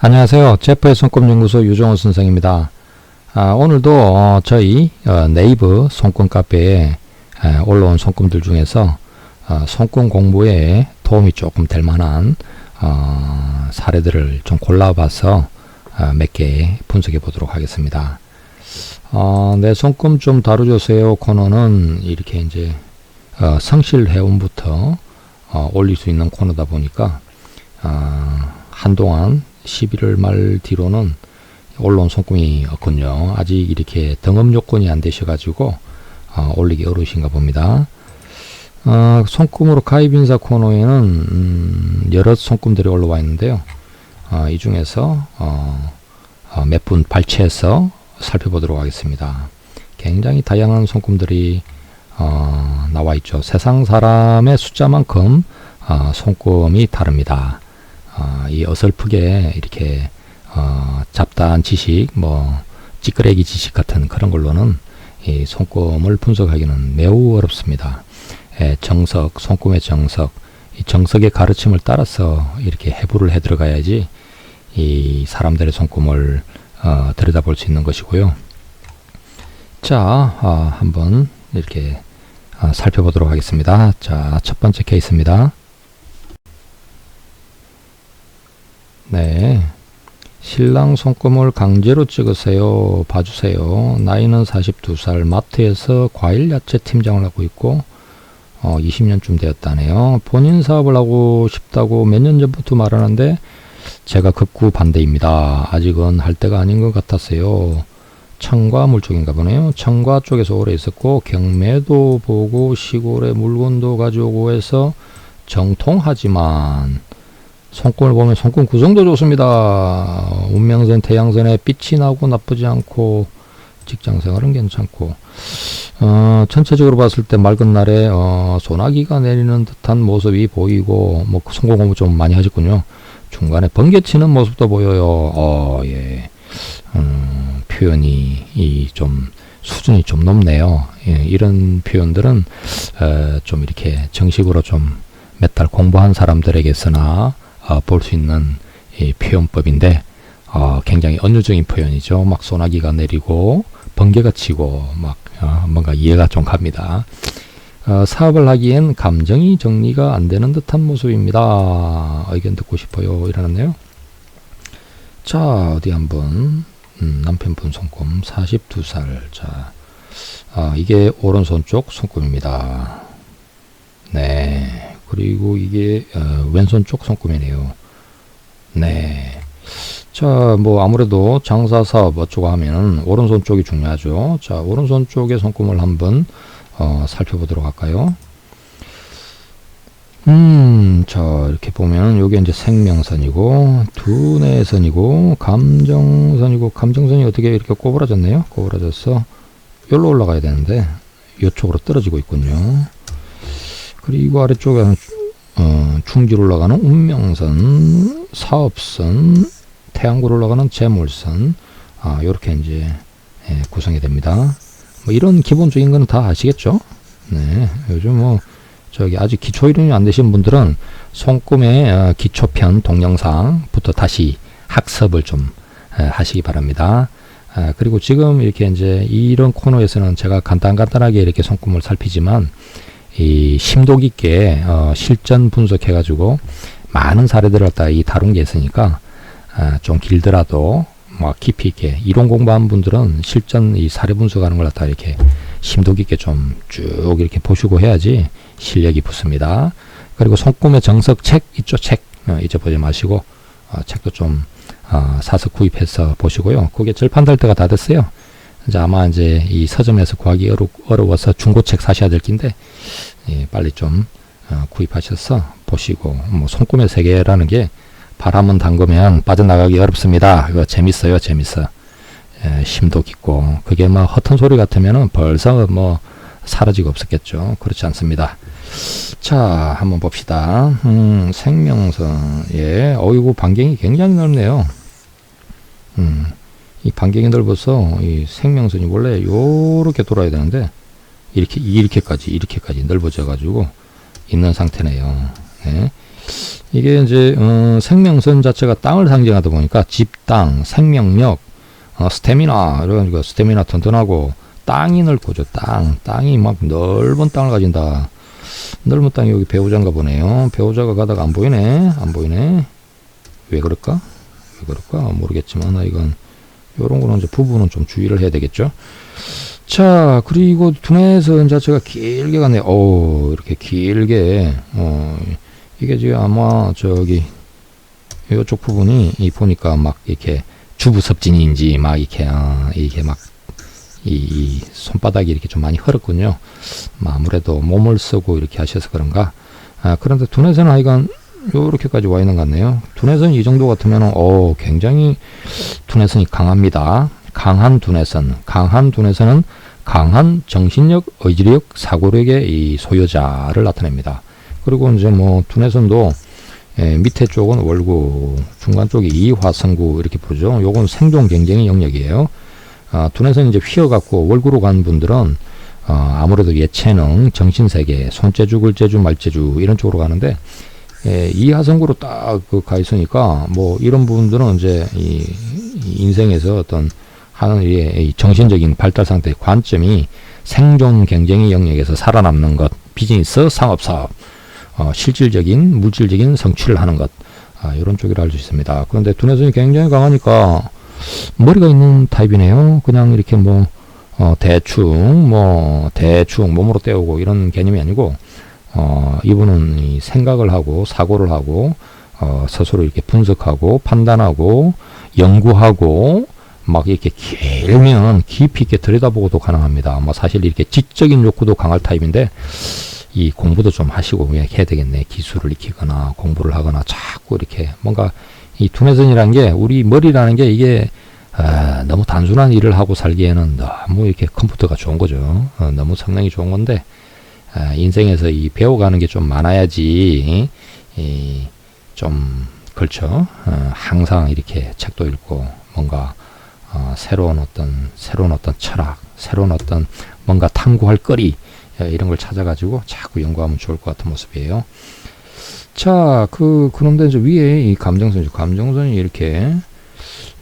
안녕하세요. 제프의 손금연구소 유정호 선생입니다. 아, 오늘도 어, 저희 어, 네이버 손금 카페에 에, 올라온 손금들 중에서 어, 손금 공부에 도움이 조금 될 만한 어, 사례들을 좀 골라봐서 어, 몇개 분석해 보도록 하겠습니다. 어, 내 손금 좀 다뤄주세요 코너는 이렇게 이제 어, 성실 회원부터 어, 올릴 수 있는 코너다 보니까 어, 한동안 11월 말 뒤로는 올라온 손금이 없군요. 아직 이렇게 등업 요건이 안 되셔가지고 어, 올리기 어려우신가 봅니다. 어, 손금으로 가입 인사 코너에는 음, 여러 손금들이 올라와 있는데요. 어, 이 중에서 어, 어, 몇분 발췌해서 살펴보도록 하겠습니다. 굉장히 다양한 손금들이 어, 나와 있죠. 세상 사람의 숫자만큼 어, 손금이 다릅니다. 어, 이 어설프게 이렇게 어, 잡다한 지식, 뭐 찌끄레기 지식 같은 그런 걸로는 이 손금을 분석하기는 매우 어렵습니다. 예, 정석, 손금의 정석, 이 정석의 가르침을 따라서 이렇게 해부를 해 들어가야지 이 사람들의 손금을 어, 들여다볼 수 있는 것이고요. 자, 어, 한번 이렇게 어, 살펴보도록 하겠습니다. 자, 첫 번째 케이스입니다. 네. 신랑 손금을 강제로 찍으세요. 봐주세요. 나이는 42살, 마트에서 과일 야채 팀장을 하고 있고, 어, 20년쯤 되었다네요. 본인 사업을 하고 싶다고 몇 년 전부터 말하는데, 제가 극구 반대입니다. 아직은 할 때가 아닌 것 같았어요. 청과 물 쪽인가 보네요. 청과 쪽에서 오래 있었고, 경매도 보고, 시골에 물건도 가져오고 해서 정통하지만, 손금을 보면 손금 구성도 좋습니다. 운명선, 태양선에 빛이 나고 나쁘지 않고 직장 생활은 괜찮고 어, 전체적으로 봤을 때 맑은 날에 어, 소나기가 내리는 듯한 모습이 보이고 뭐 성공 공부 좀 많이 하셨군요. 중간에 번개치는 모습도 보여요. 어, 예. 음, 표현이 이 좀 수준이 좀 높네요. 예, 이런 표현들은 어, 좀 이렇게 정식으로 좀 몇 달 공부한 사람들에게서나 어, 볼수 있는 이 표현법인데 어, 굉장히 은유적인 표현이죠. 막 소나기가 내리고 번개가 치고 막 어, 뭔가 이해가 좀 갑니다. 어, 사업을 하기엔 감정이 정리가 안 되는 듯한 모습입니다. 의견 듣고 싶어요. 이러는데요. 자 어디 한번 음, 남편분 손금 42살 자 아, 이게 오른손 쪽 손금입니다. 네. 그리고 이게 어, 왼손 쪽 손금이네요. 네. 자, 뭐 아무래도 장사 사업 어쩌고 하면 오른손 쪽이 중요하죠. 자, 오른손 쪽의 손금을 한번 어, 살펴보도록 할까요? 음, 자, 이렇게 보면 요게 이제 생명선이고 두뇌선이고 감정선이고 감정선이 어떻게 이렇게 꼬부라졌네요. 꼬부라져서 여기로 올라가야 되는데 이쪽으로 떨어지고 있군요. 그리고 아래쪽에 어, 중지로 올라가는 운명선, 사업선, 태양구로 올라가는 재물선, 아, 요렇게 이제 예, 구성이 됩니다. 뭐 이런 기본적인 거는 다 아시겠죠? 네, 요즘 뭐 저기 아직 기초 이름이 안 되신 분들은 손금의 어, 기초편 동영상부터 다시 학습을 좀 에, 하시기 바랍니다. 아, 그리고 지금 이렇게 이제 이런 코너에서는 제가 간단간단하게 이렇게 손금을 살피지만 이 심도 깊게 어, 실전 분석해 가지고 많은 사례들을 갖다 이 다룬 게 있으니까 아, 좀 길더라도 뭐 깊이 있게 이론 공부한 분들은 실전 이 사례 분석하는 걸 갖다 이렇게 심도 깊게 좀 쭉 이렇게 보시고 해야지 실력이 붙습니다. 그리고 손금의 정석 책 있죠 책 어, 잊어보지 마시고 어, 책도 좀 어, 사서 구입해서 보시고요. 그게 절판될 때가 다 됐어요. 이제 아마 이제 이 서점에서 구하기 어려, 어려 워서 중고책 사셔야 될 긴데 예, 빨리 좀 어, 구입하셔서 보시고 뭐 손금의 세계라는 게 바람은 담그면 빠져나가기 어렵습니다. 이거 재밌어요, 재밌어. 예, 심도 깊고 그게 막 허튼 소리 같으면은 벌써 뭐 사라지고 없었겠죠. 그렇지 않습니다. 자, 한번 봅시다. 음, 생명선, 예, 어이구 반경이 굉장히 넓네요. 음, 이 반경이 넓어서 이 생명선이 원래 요렇게 돌아야 되는데 이렇게 이렇게까지 이렇게까지 넓어져 가지고 있는 상태네요. 네. 이게 이제 어, 생명선 자체가 땅을 상징하다 보니까 집, 땅, 생명력, 어, 스태미나 이런 스태미나 튼튼하고 땅이 넓고죠. 땅, 땅이 막 넓은 땅을 가진다. 넓은 땅이 여기 배우자인가 보네요. 배우자가 가다가 안 보이네. 안 보이네. 왜 그럴까? 왜 그럴까? 모르겠지만 이건 요런 거는 이제 부분은 좀 주의를 해야 되겠죠. 자, 그리고 두뇌선 자체가 길게 가네. 오, 이렇게 길게, 어, 이게 지금 아마 저기, 요쪽 부분이 이 보니까 막 이렇게 주부 섭진인지 막 이렇게, 어, 이게 막, 이, 이 손바닥이 이렇게 좀 많이 흐렸군요. 뭐 아무래도 몸을 쓰고 이렇게 하셔서 그런가. 아, 그런데 두뇌선 아이가 요렇게까지 와 있는 것 같네요. 두뇌선 이 정도 같으면은, 오, 굉장히 두뇌선이 강합니다. 강한 두뇌선, 강한 두뇌선은 강한 정신력, 의지력, 사고력의 이 소유자를 나타냅니다. 그리고 이제 뭐 두뇌선도 예, 밑에 쪽은 월구, 중간 쪽이 이화성구 이렇게 보죠. 요건 생존 경쟁의 영역이에요. 아, 두뇌선 이제 휘어갖고 월구로 간 분들은 어, 아무래도 예체능, 정신세계, 손재주, 글재주, 말재주 이런 쪽으로 가는데 예, 이하성구로 딱 그 가 있으니까 뭐 이런 부분들은 이제 이, 이 인생에서 어떤 하는 이 정신적인 발달 상태의 관점이 생존 경쟁의 영역에서 살아남는 것, 비즈니스, 상업 사업, 어, 실질적인 물질적인 성취를 하는 것 아, 이런 쪽이라 할 수 있습니다. 그런데 두뇌선이 굉장히 강하니까 머리가 있는 타입이네요. 그냥 이렇게 뭐 어, 대충 뭐 대충 몸으로 때우고 이런 개념이 아니고 어, 이분은 이 생각을 하고 사고를 하고 어, 스스로 이렇게 분석하고 판단하고 연구하고 막 이렇게 길면 깊이 있게 들여다보고도 가능합니다. 뭐 사실 이렇게 지적인 욕구도 강할 타입인데 이 공부도 좀 하시고 해야 되겠네. 기술을 익히거나 공부를 하거나 자꾸 이렇게 뭔가 이 두뇌선이라는 게 우리 머리라는 게 이게 아, 너무 단순한 일을 하고 살기에는 너무 이렇게 컴퓨터가 좋은 거죠. 어, 너무 성능이 좋은 건데 아, 인생에서 이 배워가는 게 좀 많아야지 이, 좀 그렇죠. 어, 항상 이렇게 책도 읽고 뭔가 어, 새로운 어떤 새로운 어떤 철학, 새로운 어떤 뭔가 탐구할 거리 예, 이런 걸 찾아가지고 자꾸 연구하면 좋을 것 같은 모습이에요. 자, 그 그런데 이제 위에 이 감정선이 감정선이 이렇게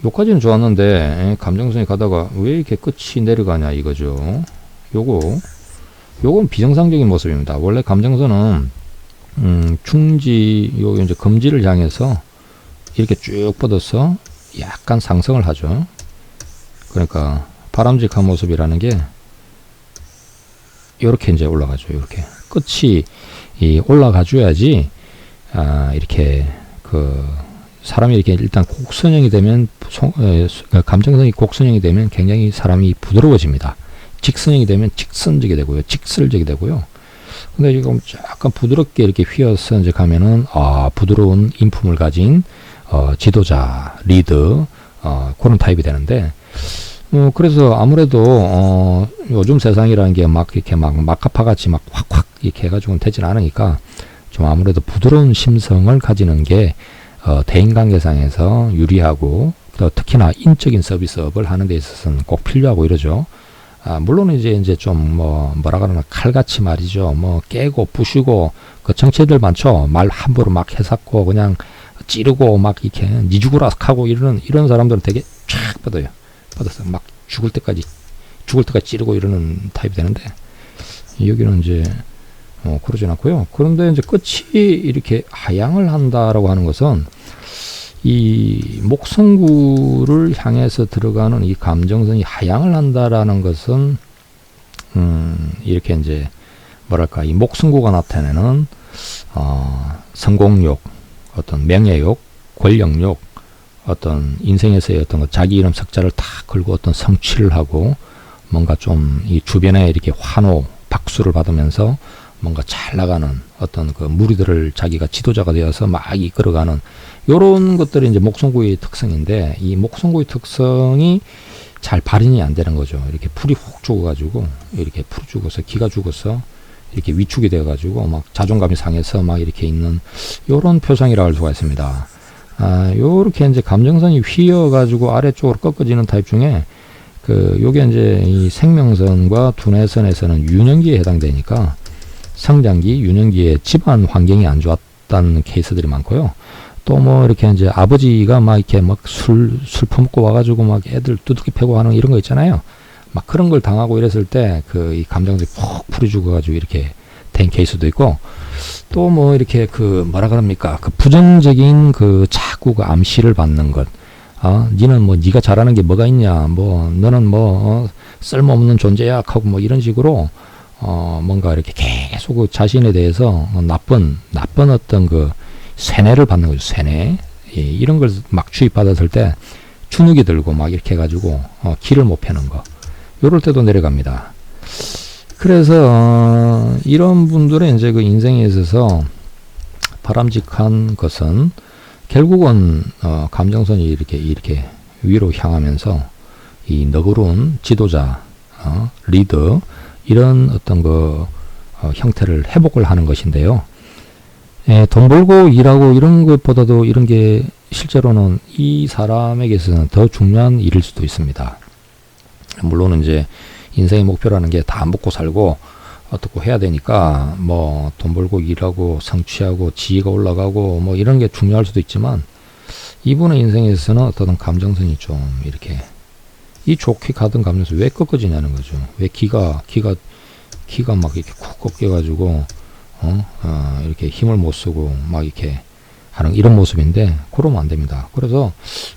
요까지는 좋았는데 예, 감정선이 가다가 왜 이렇게 끝이 내려가냐 이거죠. 요거 요건 비정상적인 모습입니다. 원래 감정선은 음, 충지 요 이제 금지를 향해서 이렇게 쭉 뻗어서 약간 상승을 하죠. 그러니까 바람직한 모습이라는 게 이렇게 이제 올라가죠. 이렇게 끝이 이 올라가 줘야지 아 이렇게 그 사람이 이렇게 일단 곡선형이 되면 그 감정선이 곡선형이 되면 굉장히 사람이 부드러워집니다. 직선형이 되면 직선적이 되고요. 직설적이 되고요. 근데 지금 약간 부드럽게 이렇게 휘어서 이제 가면은 아 부드러운 인품을 가진 어, 지도자, 리더 어, 그런 타입이 되는데 어, 그래서 아무래도 어, 요즘 세상이라는 게 막 이렇게 막 마카파 같이 막 확확 이렇게 해가지고는 되진 않으니까 좀 아무래도 부드러운 심성을 가지는 게 어, 대인관계상에서 유리하고 또 특히나 인적인 서비스업을 하는 데 있어서는 꼭 필요하고 이러죠. 아, 물론 이제 이제 좀 뭐 뭐라 그러나 칼같이 말이죠. 뭐 깨고 부시고 그 정체들 많죠. 말 함부로 막 해삭고 그냥 찌르고 막 이렇게 니 죽으락 하고 이러는 이런 사람들은 되게 쫙 뻗어요. 뻗어서 막 죽을 때까지 죽을 때까지 찌르고 이러는 타입이 되는데 여기는 이제 어, 그러진 않고요. 그런데 이제 끝이 이렇게 하향을 한다라고 하는 것은 이 목성구를 향해서 들어가는 이 감정선이 하향을 한다라는 것은 음, 이렇게 이제 뭐랄까 이 목성구가 나타내는 어, 성공욕, 어떤 명예욕, 권력욕, 어떤 인생에서의 어떤 그 자기 이름 석자를 다 걸고 어떤 성취를 하고 뭔가 좀 이 주변에 이렇게 환호, 박수를 받으면서 뭔가 잘 나가는 어떤 그 무리들을 자기가 지도자가 되어서 막 이끌어가는 요런 것들이 이제 목성구의 특성인데 이 목성구의 특성이 잘 발현이 안 되는 거죠. 이렇게 풀이 훅 죽어가지고 이렇게 풀 죽어서 기가 죽어서 이렇게 위축이 돼가지고 막 자존감이 상해서 막 이렇게 있는 요런 표상이라고 할 수가 있습니다. 아, 요렇게 이제 감정선이 휘어가지고 아래쪽으로 꺾어지는 타입 중에 그 요게 이제 이 생명선과 두뇌선에서는 유년기에 해당되니까 성장기, 유년기에 집안 환경이 안 좋았다 없다는 케이스들이 많고요. 또 뭐 이렇게 이제 아버지가 막 이렇게 막 술 술 품고 와가지고 막 애들 두둑이 패고 하는 이런 거 있잖아요. 막 그런 걸 당하고 이랬을 때 그 이 감정들이 푹 풀이 죽어가지고 이렇게 된 케이스도 있고 또 뭐 이렇게 그 뭐라 그럽니까 그 부정적인 그 자꾸 그 암시를 받는 것. 아, 니는 뭐 니가 잘하는 게 뭐가 있냐, 뭐 너는 뭐 어, 쓸모없는 존재야 하고 뭐 이런 식으로 어 뭔가 이렇게 계속 그 자신에 대해서 어, 나쁜 나쁜 어떤 그 세뇌를 받는 거죠, 세뇌. 예, 이런 걸 막 주입받았을 때 주눅이 들고 막 이렇게 해가지고 어, 길을 못 펴는 거. 요럴 때도 내려갑니다. 그래서 어, 이런 분들의 이제 그 인생에 있어서 바람직한 것은 결국은 어, 감정선이 이렇게 이렇게 위로 향하면서 이 너그러운 지도자, 어, 리더 이런 어떤 그 어, 형태를 회복을 하는 것인데요. 예, 돈 벌고 일하고 이런 것보다도 이런 게 실제로는 이 사람에게서는 더 중요한 일일 수도 있습니다. 물론 이제 인생의 목표라는 게 다 먹고 살고 어떻게 해야 되니까 뭐 돈 벌고 일하고 성취하고 지위가 올라가고 뭐 이런 게 중요할 수도 있지만 이분의 인생에서는 어떤 감정선이 좀 이렇게 이 좋게 가던 감정선 왜 꺾어지냐는 거죠. 왜 기가 기가 기가 막 이렇게 쿡 꺾여 가지고 어? 어 이렇게 힘을 못 쓰고 막 이렇게 하는 이런 모습인데 그러면 안 됩니다. 그래서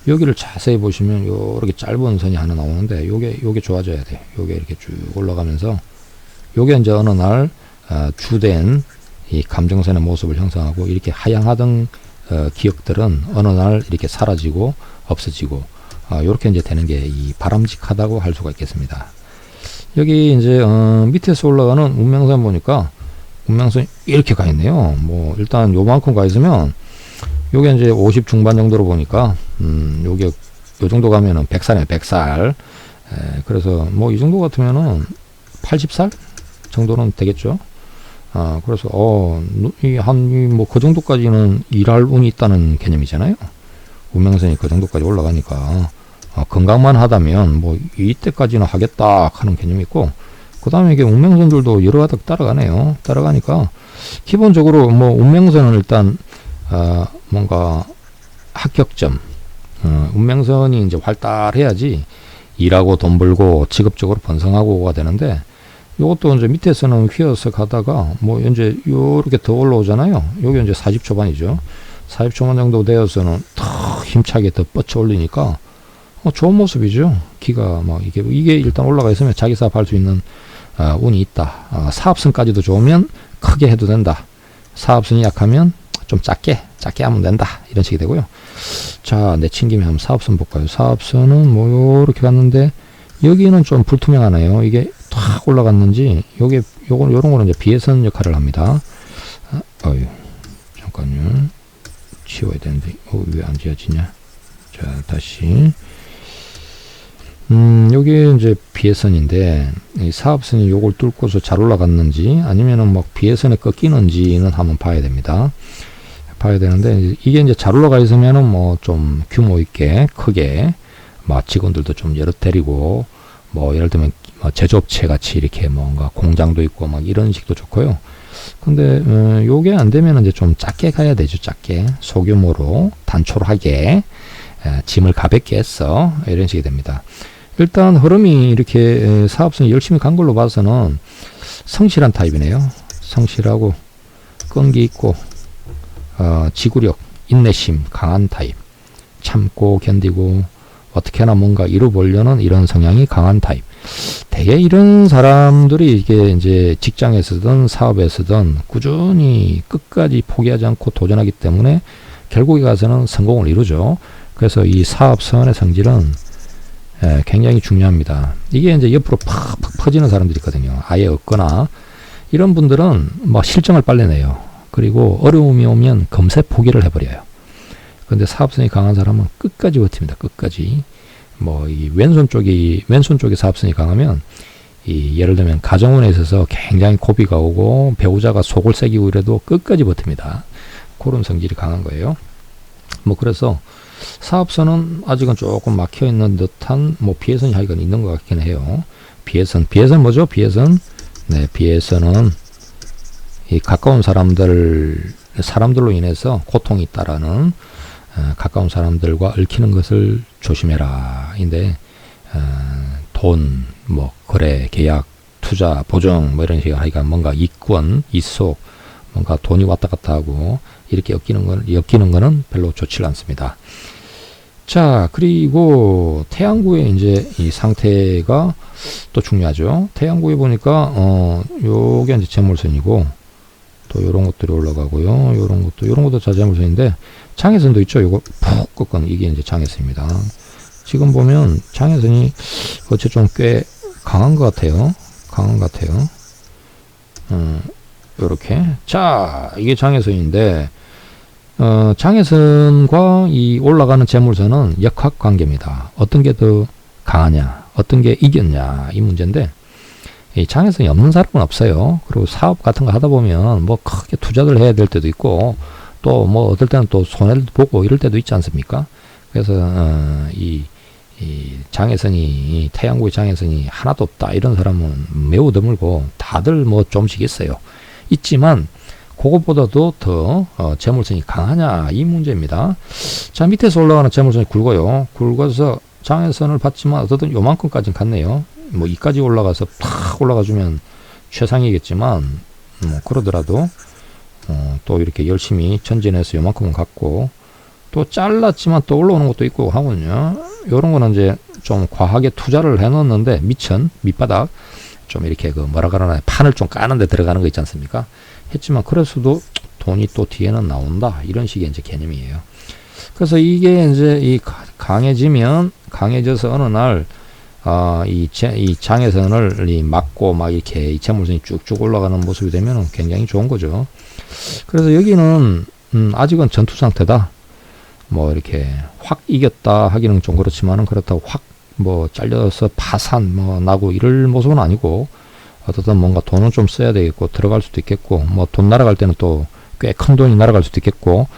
여기를 자세히 보시면 요렇게 짧은 선이 하나 나오는데 요게 요게 좋아져야 돼. 요게 이렇게 쭉 올라가면서 요게 이제 어느 날 어, 주된 이 감정선의 모습을 형성하고 이렇게 하향하던 어, 기억들은 어느 날 이렇게 사라지고 없어지고 어, 이렇게 이제 되는 게 이 바람직하다고 할 수가 있겠습니다. 여기 이제 어, 밑에서 올라가는 운명선 보니까 운명선이 이렇게 가 있네요. 뭐 일단 요만큼 가 있으면 요게 이제 50 중반 정도로 보니까 음 요게 요 정도 가면은 100살이에요. 100살. 에, 그래서 뭐 이 정도 같으면은 80살 정도는 되겠죠. 아, 그래서 어한뭐 그 정도까지는 일할 운이 있다는 개념이잖아요. 운명선이 그 정도까지 올라가니까 어, 건강만 하다면 뭐 이때까지는 하겠다 하는 개념이 있고 그 다음에 이게 운명선들도 여러 가닥 따라가네요. 따라가니까 기본적으로 뭐 운명선은 일단 어, 뭔가 합격점 어, 운명선이 이제 활달해야지 일하고 돈 벌고 직업적으로 번성하고가 되는데 요것도 이제 밑에서는 휘어서 가다가 뭐 이제 요렇게 더 올라오잖아요. 요게 이제 40 초 반이죠. 40 초 반 정도 되어서는 더 힘차게 더 뻗쳐 올리니까 어, 좋은 모습이죠. 기가 막 이게 이게 일단 올라가 있으면 자기 사업할 수 있는 어, 운이 있다. 어, 사업선까지도 좋으면 크게 해도 된다. 사업선이 약하면 좀 작게 작게 하면 된다. 이런 식이 되고요. 자, 내친 김에 한번 사업선 볼까요? 사업선은 뭐 요렇게 갔는데 여기는 좀 불투명하네요. 이게 탁 올라갔는지 요게 요건 요런 거는 이제 비해선 역할을 합니다. 아, 어유 잠깐요. 치워야 되는데 어, 왜 안 지워지냐? 자, 다시 음, 요게 이제 비해선인데 이 사업선이 요걸 뚫고서 잘 올라갔는지 아니면은 막 비해선에 꺾이는지는 한번 봐야 됩니다. 봐야 되는데 이게 이제 잘 올라가 있으면은 뭐 좀 규모 있게 크게 뭐 직원들도 좀 여러 데리고 뭐 예를 들면 뭐 제조업체 같이 이렇게 뭔가 공장도 있고 막 이런 식도 좋고요. 근데 음, 요게 안 되면 이제 좀 작게 가야 되죠. 작게 소규모로 단촐하게 에, 짐을 가볍게 했어 이런 식이 됩니다. 일단 흐름이 이렇게 사업성이 열심히 간 걸로 봐서는 성실한 타입이네요. 성실하고 끈기 있고 어, 지구력, 인내심 강한 타입. 참고 견디고 어떻게나 뭔가 이루보려는 이런 성향이 강한 타입. 대개 이런 사람들이 이게 이제 직장에서든 사업에서든 꾸준히 끝까지 포기하지 않고 도전하기 때문에 결국에 가서는 성공을 이루죠. 그래서 이 사업선의 성질은 예, 굉장히 중요합니다. 이게 이제 옆으로 팍팍 퍼지는 사람들이 있거든요. 아예 없거나 이런 분들은 뭐 실정을 빨리 내요. 그리고 어려움이 오면 금세 포기를 해버려요. 근데 사업성이 강한 사람은 끝까지 버팁니다. 끝까지. 뭐 이 왼손 쪽이 왼손 쪽에 사업성이 강하면 이 예를 들면 가정원에 있어서 굉장히 고비가 오고 배우자가 속을 새기고 이래도 끝까지 버팁니다. 그런 성질이 강한 거예요. 뭐 그래서 사업선은 아직은 조금 막혀 있는 듯한 뭐 비해선이 하여간 있는 것 같긴 해요. 비해선, 비해선 뭐죠? 비해선. 네, 비해선은 이 가까운 사람들에 사람들로 인해서 고통이 있다라는 어, 가까운 사람들과 얽히는 것을 조심해라. 인데 어, 돈, 뭐 거래, 계약, 투자, 보정 뭐 이런 식으로 하니까 뭔가 이권, 이속 뭔가 돈이 왔다 갔다 하고 이렇게 엮이는 건 엮이는 거는 별로 좋지 않습니다. 자, 그리고 태양구의 이제 이 상태가 또 중요하죠. 태양구에 보니까 어 요게 이제 재물선이고 또 요런 것들이 올라가고요. 요런 것도 요런 것도 자재물선인데 장애선도 있죠. 요거 푹 꺾은 이게 이제 장애선입니다. 지금 보면 장애선이 어째 좀 꽤 강한 것 같아요. 강한 것 같아요. 음, 요렇게. 자, 이게 장애선인데, 어, 장애선과 이 올라가는 재물선은 역학 관계입니다. 어떤 게 더 강하냐, 어떤 게 이겼냐, 이 문제인데, 이 장애선이 없는 사람은 없어요. 그리고 사업 같은 거 하다 보면 뭐 크게 투자를 해야 될 때도 있고, 또 뭐 어떨 때는 또 손해를 보고 이럴 때도 있지 않습니까? 그래서, 어, 이, 이 장애선이 태양구의 장애선이 하나도 없다 이런 사람은 매우 드물고 다들 뭐 좀씩 있어요. 있지만 그것보다도 더 어, 재물선이 강하냐 이 문제입니다. 자 밑에서 올라가는 재물선이 굵어요. 굵어서 장애선을 받지만 어쨌든 요만큼까지는 갔네요. 뭐 이까지 올라가서 팍 올라가주면 최상이겠지만 뭐 그러더라도 어, 또 이렇게 열심히 전진해서 요만큼은 갔고 또 잘랐지만 또 올라오는 것도 있고 하거든요. 요런 거는 이제 좀 과하게 투자를 해놓는데 미천 밑바닥 좀 이렇게 그 뭐라 그러나 판을 좀 까는데 들어가는 거 있지 않습니까? 했지만 그래서도 돈이 또 뒤에는 나온다 이런 식의 이제 개념이에요. 그래서 이게 이제 이 강해지면 강해져서 어느 날 아, 이, 제, 이 장애선을 이 막고 막 이렇게 이 재물선이 쭉쭉 올라가는 모습이 되면 굉장히 좋은 거죠. 그래서 여기는 음, 아직은 전투 상태다. 뭐 이렇게 확 이겼다 하기는 좀 그렇지만은 그렇다고 확 뭐 잘려서 파산 뭐 나고 이럴 모습은 아니고 어떻든 뭔가 돈은 좀 써야 되겠고 들어갈 수도 있겠고 뭐 돈 날아갈 때는 또 꽤 큰 돈이 날아갈 수도 있겠고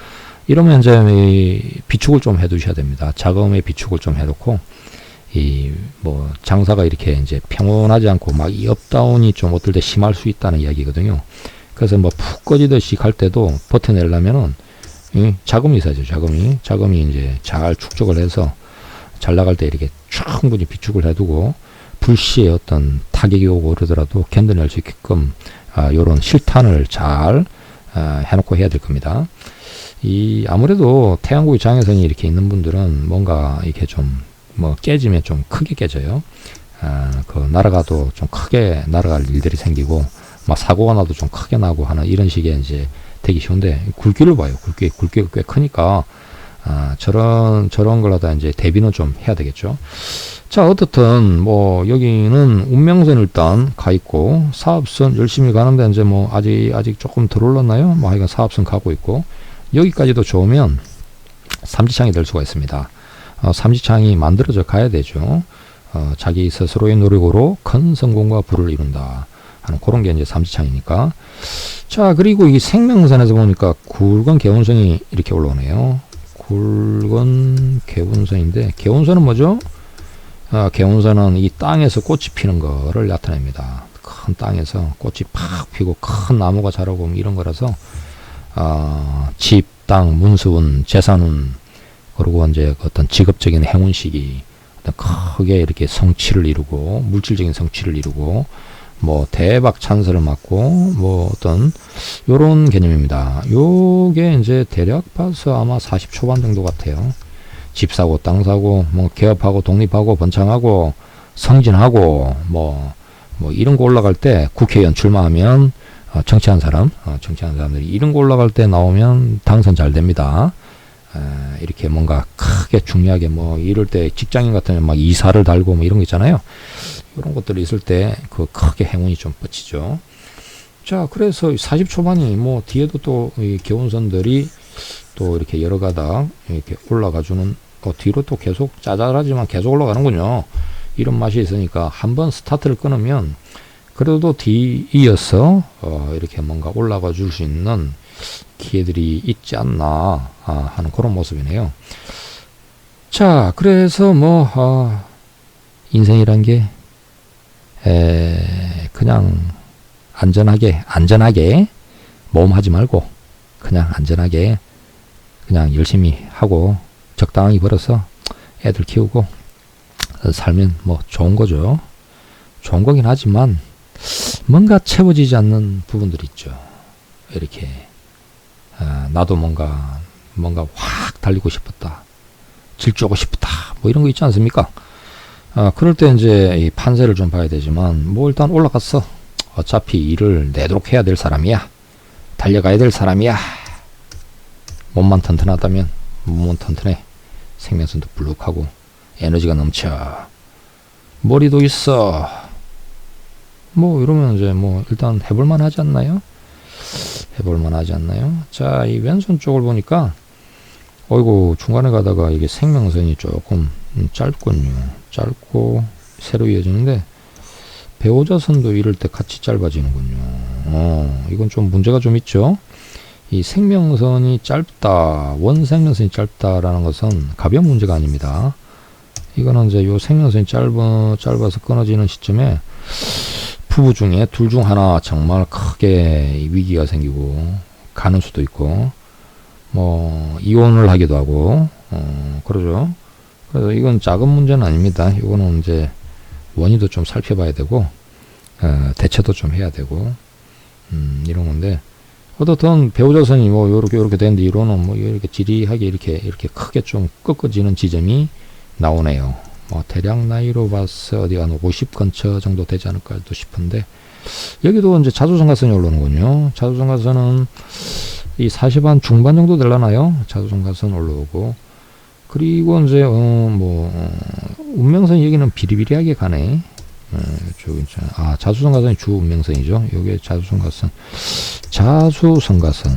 이러면 이제 이 비축을 좀 해두셔야 됩니다. 자금의 비축을 좀 해놓고 이 뭐 장사가 이렇게 이제 평온하지 않고 막 이 업다운이 좀 어떨 때 심할 수 있다는 이야기거든요. 그래서 뭐 푹 꺼지듯이 갈 때도 버텨내려면은 이 자금이 있어야죠. 자금이 자금이 이제 잘 축적을 해서 잘 나갈 때 이렇게 충분히 비축을 해두고 불시에 어떤 타격이 오고 그러더라도 견뎌낼 수 있게끔 아, 요런 실탄을 잘 아, 해놓고 해야 될 겁니다. 이 아무래도 태양고의 장애선이 이렇게 있는 분들은 뭔가 이렇게 좀 뭐 깨지면 좀 크게 깨져요. 아, 그 날아가도 좀 크게 날아갈 일들이 생기고 막 사고가 나도 좀 크게 나고 하는 이런 식의 이제 되기 쉬운데 굵기를 봐요. 굵기 굵기가 꽤 크니까 아, 저런 저런 걸 하다 이제 대비는 좀 해야 되겠죠. 자 어떻든 뭐 여기는 운명선 일단 가 있고 사업선 열심히 가는데 이제 뭐 아직 아직 조금 덜 올랐나요? 뭐 하여간 사업선 가고 있고 여기까지도 좋으면 삼지창이 될 수가 있습니다. 어, 삼지창이 만들어져 가야 되죠. 어, 자기 스스로의 노력으로 큰 성공과 부를 이룬다. 하는 그런 게 이제 삼지창이니까. 자, 그리고 이 생명선에서 보니까 굵은 개운선이 이렇게 올라오네요. 굵은 개운선인데, 개운선은 뭐죠? 아, 개운선은 이 땅에서 꽃이 피는 거를 나타냅니다. 큰 땅에서 꽃이 팍 피고 큰 나무가 자라고 뭐 이런 거라서, 아, 집, 땅, 문수운, 재산운, 그리고 이제 어떤 직업적인 행운 시기, 어떤 크게 이렇게 성취를 이루고, 물질적인 성취를 이루고, 뭐 대박 찬스를 맞고 뭐 어떤 요런 개념입니다. 요게 이제 대략 봐서 아마 40 초반 정도 같아요. 집 사고 땅 사고 뭐 개업하고 독립하고 번창하고 성진하고 뭐뭐 뭐 이런 거 올라갈 때 국회의원 출마하면 어, 정치한 사람 어, 정치한 사람들이 이런 거 올라갈 때 나오면 당선 잘 됩니다. 에, 이렇게 뭔가 크게 중요하게 뭐 이럴 때 직장인 같으면 막 이사를 달고 뭐 이런 거 있잖아요. 이런 것들이 있을 때 그 크게 행운이 좀 뻗치죠. 자, 그래서 40 초반이 뭐 뒤에도 또 이 개운선들이 또 이렇게 여러 가닥 이렇게 올라가 주는 어, 뒤로 또 계속 짜잘하지만 계속 올라가는군요. 이런 맛이 있으니까 한번 스타트를 끊으면 그래도 뒤이어서 어, 이렇게 뭔가 올라가 줄 수 있는 기회들이 있지 않나 아, 하는 그런 모습이네요. 자, 그래서 뭐 어, 인생이란 게 에, 그냥 안전하게 안전하게 모험하지 말고 그냥 안전하게 그냥 열심히 하고 적당히 벌어서 애들 키우고 살면 뭐 좋은 거죠. 좋은 거긴 하지만 뭔가 채워지지 않는 부분들이 있죠. 이렇게 아, 나도 뭔가 뭔가 확 달리고 싶었다. 질주하고 싶다. 뭐 이런 거 있지 않습니까? 아, 그럴 때 이제 이 판세를 좀 봐야 되지만 뭐 일단 올라갔어. 어차피 일을 내도록 해야 될 사람이야. 달려가야 될 사람이야. 몸만 튼튼하다면 몸은 튼튼해. 생명선도 불룩하고 에너지가 넘쳐. 머리도 있어. 뭐 이러면 이제 뭐 일단 해볼만 하지 않나요? 해볼만 하지 않나요? 자, 이 왼손 쪽을 보니까 어이구 중간에 가다가 이게 생명선이 조금 짧군요. 짧고 새로 이어지는데 배우자 선도 이럴 때 같이 짧아지는군요. 어, 이건 좀 문제가 좀 있죠. 이 생명선이 짧다, 원생명선이 짧다라는 것은 가벼운 문제가 아닙니다. 이거는 이제 요 생명선이 짧아, 짧아서 끊어지는 시점에 부부 중에 둘 중 하나 정말 크게 위기가 생기고 가는 수도 있고 뭐 이혼을 하기도 하고 어, 그러죠. 그래서 이건 작은 문제는 아닙니다. 이거는 이제 원인도 좀 살펴봐야 되고 어, 대처도 좀 해야 되고 음, 이런 건데 어떻든 배우자선이 뭐 요렇게 요렇게 되는데 이론은 뭐 이렇게 지리하게 이렇게 이렇게 크게 좀 꺾어지는 지점이 나오네요. 뭐 대략 나이로 봐서 어디 한50 근처 정도 되지 않을까 또 싶은데 여기도 이제 자주성가선이 올라오는군요. 자주성가선은 이 40한 중반 정도 될라나요? 자주성가선 올라오고 그리고 이제 어뭐 어, 운명선 여기는 비리비리하게 가네. 어, 저기 아 자수성가선이 주 운명선이죠. 요게 자수성가선, 자수성가선,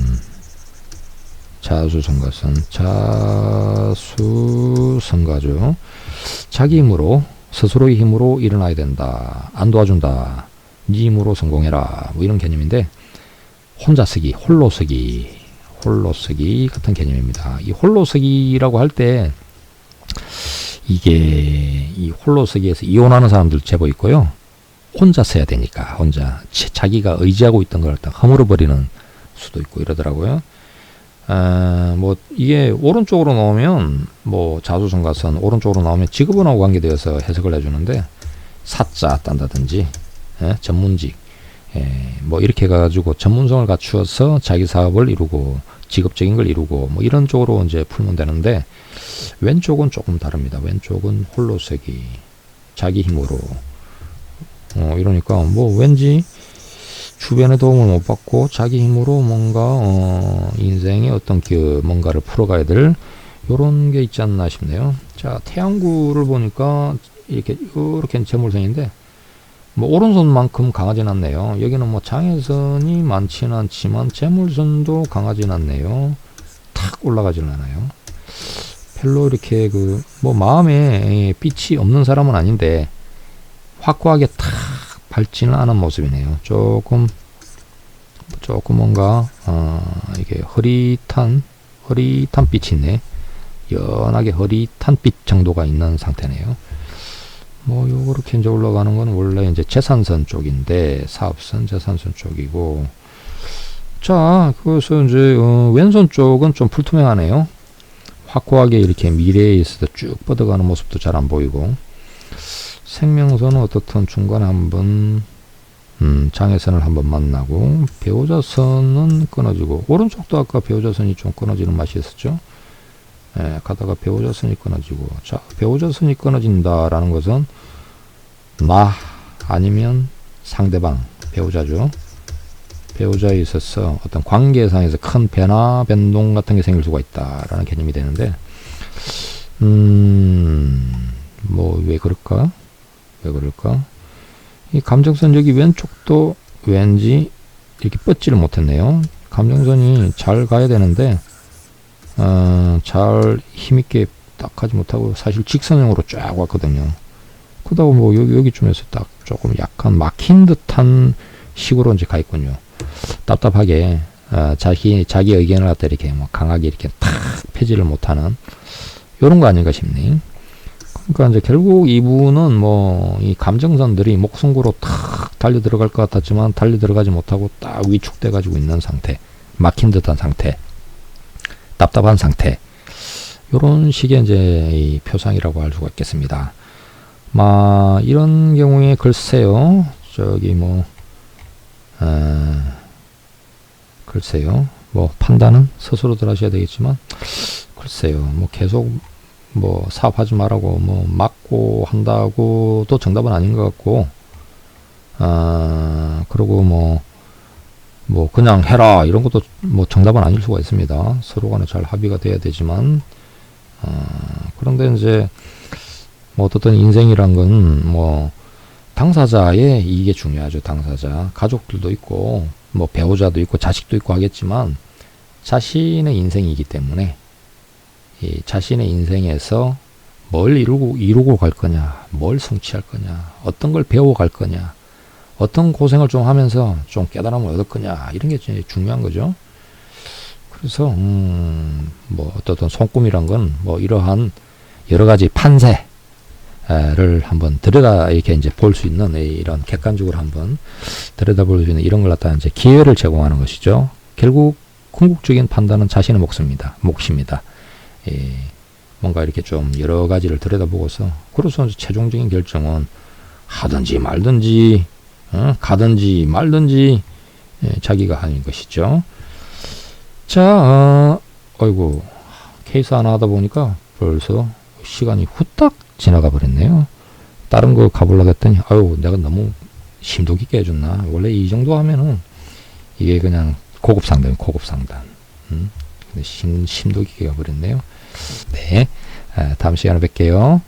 자수성가선, 자수성가죠. 자기 힘으로 스스로의 힘으로 일어나야 된다. 안 도와준다. 네 힘으로 성공해라. 뭐 이런 개념인데 혼자 쓰기, 홀로 쓰기, 홀로 쓰기 같은 개념입니다. 이 홀로 쓰기라고 할 때 이게 이 홀로 쓰기에서 이혼하는 사람들 제법 있고요. 혼자 써야 되니까 혼자 자기가 의지하고 있던 걸 딱 허물어 버리는 수도 있고 이러더라고요. 아, 뭐 이게 오른쪽으로 나오면 뭐 자수성가선 오른쪽으로 나오면 직업원하고 관계되어서 해석을 해주는데 사자 딴다든지 예? 전문직 예, 뭐 이렇게 가지고 전문성을 갖추어서 자기 사업을 이루고 직업적인 걸 이루고 뭐 이런 쪽으로 이제 풀면 되는데 왼쪽은 조금 다릅니다. 왼쪽은 홀로서기 자기 힘으로 어 이러니까 뭐 왠지 주변의 도움을 못 받고 자기 힘으로 뭔가 어 인생의 어떤 그 뭔가를 풀어가야 될 요런 게 있지 않나 싶네요. 자 태양구를 보니까 이렇게 이렇게 재물선인데 뭐 오른손만큼 강하진 않네요. 여기는 뭐 장애선이 많지는 않지만 재물선도 강하진 않네요. 탁 올라가질 않아요. 별로 이렇게 그 뭐 마음에 빛이 없는 사람은 아닌데 확고하게 탁 밝지는 않은 모습이네요. 조금 조금 뭔가 어 이게 흐릿한 흐릿한 빛이 있네. 연하게 흐릿한 빛 정도가 있는 상태네요. 뭐 요렇게 이제 올라가는 건 원래 이제 재산선 쪽인데 사업선 재산선 쪽이고. 자 그래서 이제 어, 왼손 쪽은 좀 불투명하네요. 확고하게 이렇게 미래에 있어서 쭉 뻗어가는 모습도 잘 안 보이고. 생명선은 어떻든 중간에 한번 음, 장애선을 한번 만나고 배우자선은 끊어지고. 오른쪽도 아까 배우자선이 좀 끊어지는 맛이 있었죠 예, 가다가 배우자선이 끊어지고 자 배우자선이 끊어진다라는 것은 나 아니면 상대방 배우자죠 배우자에 있어서 어떤 관계상에서 큰 변화 변동 같은 게 생길 수가 있다라는 개념이 되는데 음뭐 왜 그럴까? 왜 그럴까? 이 감정선 여기 왼쪽도 왠지 이렇게 뻗지를 못했네요. 감정선이 잘 가야 되는데 어, 잘 힘있게 딱 하지 못하고 사실 직선형으로 쫙 왔거든요. 그러다가 뭐 여기, 여기쯤에서 딱 조금 약간 막힌 듯한 식으로 이제 가 있군요. 답답하게 어, 자기 자기 의견을 갖다 이렇게 뭐 강하게 이렇게 탁 펴지를 못하는 이런 거 아닌가 싶네. 그러니까 이제 결국 이분은 뭐 이 감정선들이 목숨구로 탁 달려 들어갈 것 같았지만 달려 들어가지 못하고 딱 위축돼 가지고 있는 상태. 막힌 듯한 상태, 답답한 상태. 요런 식의 이제 이 표상이라고 할 수가 있겠습니다. 마 이런 경우에 글쎄요. 저기 뭐 어, 글쎄요. 뭐 판단은 스스로들 하셔야 되겠지만 글쎄요. 뭐 계속 뭐 사업하지 말라고 뭐 막고 한다고 또 정답은 아닌 것 같고 아 그리고 뭐 뭐 그냥 해라 이런 것도 뭐 정답은 아닐 수가 있습니다. 서로 간에 잘 합의가 돼야 되지만 어, 그런데 이제 뭐 어떻든 인생이란 건 뭐 당사자의 이게 중요하죠. 당사자 가족들도 있고 뭐 배우자도 있고 자식도 있고 하겠지만 자신의 인생이기 때문에 이 자신의 인생에서 뭘 이루고 이루고 갈 거냐, 뭘 성취할 거냐, 어떤 걸 배워 갈 거냐, 어떤 고생을 좀 하면서 좀 깨달음을 얻을 거냐 이런 게 제일 중요한 거죠. 그래서 음, 뭐 어떤 손금이란 건 뭐 이러한 여러 가지 판세를 한번 들여다 이렇게 이제 볼 수 있는 이런 객관적으로 한번 들여다볼 수 있는 이런 걸 갖다 이제 기회를 제공하는 것이죠. 결국 궁극적인 판단은 자신의 몫입니다. 몫입니다. 예, 뭔가 이렇게 좀 여러 가지를 들여다보고서 이제 최종적인 결정은 하든지 말든지 어, 가든지 말든지 예, 자기가 하는 것이죠. 자, 어, 어이구 케이스 하나 하다 보니까 벌써 시간이 후딱 지나가 버렸네요. 다른 거 가보려고 했더니 아유 내가 너무 심도 깊게 해줬나 원래 이 정도 하면은 이게 그냥 고급 상단 고급 상단 음? 근데 심, 심도 깊게 가버렸네요 네 아, 다음 시간에 뵐게요